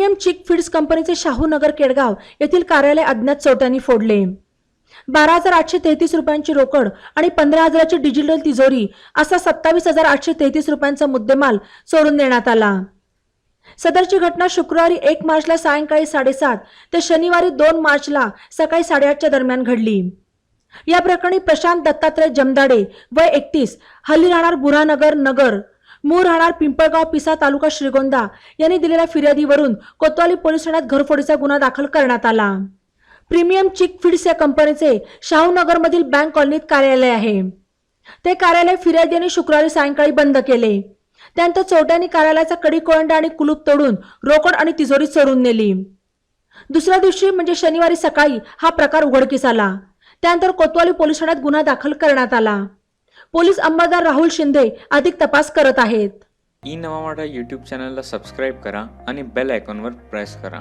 Premium चिक feeds कंपनीचे शाहूनगर केडगाव येथील कार्यालय अज्ञात चोरट्यांनी फोडले. बारा हजार आठशे तेहतीस रुपयांची रोकड आणि पंधरा हजाराची डिजिटल तिजोरी असा सत्तावीस हजार आठशे तेहतीस रुपयांचा मुद्देमाल चोरून देण्यात आला. सदरची घटना शुक्रवारी एक मार्चला सायंकाळी साडेसात ते शनिवारी दोन मार्चला सकाळी साडेआठच्या दरम्यान घडली. या प्रकरणी प्रशांत दत्तात्रय जमदाडे वय एकतीस हल्ली राहणार बुरानगर नगर मूळ राहणार पिंपळगाव पिसा तालुका श्रीगोंदा. यांनी दिलेल्या फिर्यादीवरून कोतवाली पोलीस ठाण्यात घरफोडीचा गुन्हा दाखल करण्यात आला. प्रीमियम चिक फीड्स या कंपनीचे शाहूनगरमधील बँक कॉलनीत कार्यालय आहे. ते कार्यालय फिर्यादीने शुक्रवारी सायंकाळी बंद केले. त्यानंतर चोरट्यांनी कार्यालयाचा कडी कोळंडा आणि कुलूप तोडून रोकड आणि तिजोरी चोरून नेली. दुसऱ्या दिवशी म्हणजे शनिवारी सकाळी हा प्रकार उघडकीस आला. त्यानंतर कोतवाली पोलीस ठाण्यात गुन्हा दाखल करण्यात आला. पोलीस अंबादार राहुल शिंदे अधिक तपास करत आहेत. ई नवा युट्यूब चॅनलला सबस्क्राईब करा आणि बेल आयकॉनवर प्रेस करा.